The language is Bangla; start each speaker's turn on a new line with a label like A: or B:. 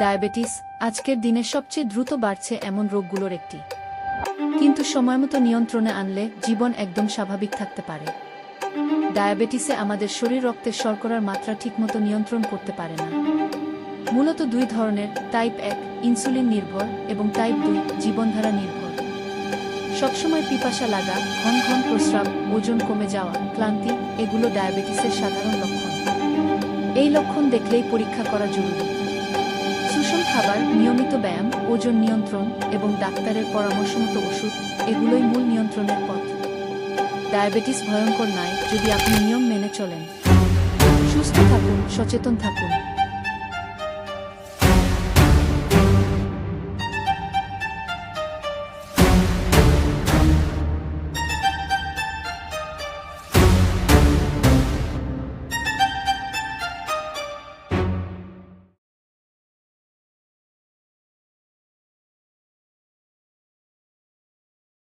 A: ডায়াবেটিস আজকের দিনে সবচেয়ে দ্রুত বাড়ছে এমন রোগগুলোর একটি। কিন্তু সময়মতো নিয়ন্ত্রণে আনলে জীবন একদম স্বাভাবিক থাকতে পারে। ডায়াবেটিসে আমাদের শরীর রক্তের শর্করার মাত্রা ঠিকমতো নিয়ন্ত্রণ করতে পারে না। মূলত দুই ধরনের, টাইপ এক, ইনসুলিন নির্ভর এবং টাইপ দুই, জীবনধারা নির্ভর। সবসময় পিপাসা লাগা, ঘন ঘন প্রস্রাব, ওজন কমে যাওয়া, ক্লান্তি, এগুলো ডায়াবেটিসের সাধারণ লক্ষণ। এই লক্ষণ দেখলেই পরীক্ষা করা জরুরি। নিয়মিত ব্যায়াম, ওজন নিয়ন্ত্রণ এবং ডাক্তারের পরামর্শ মতো ওষুধ এগুলোই মূল নিয়ন্ত্রণের পথ। ডায়াবেটিস ভয়ঙ্কর নয় যদি আপনি নিয়ম মেনে চলেন। সুস্থ থাকুন, সচেতন থাকুন।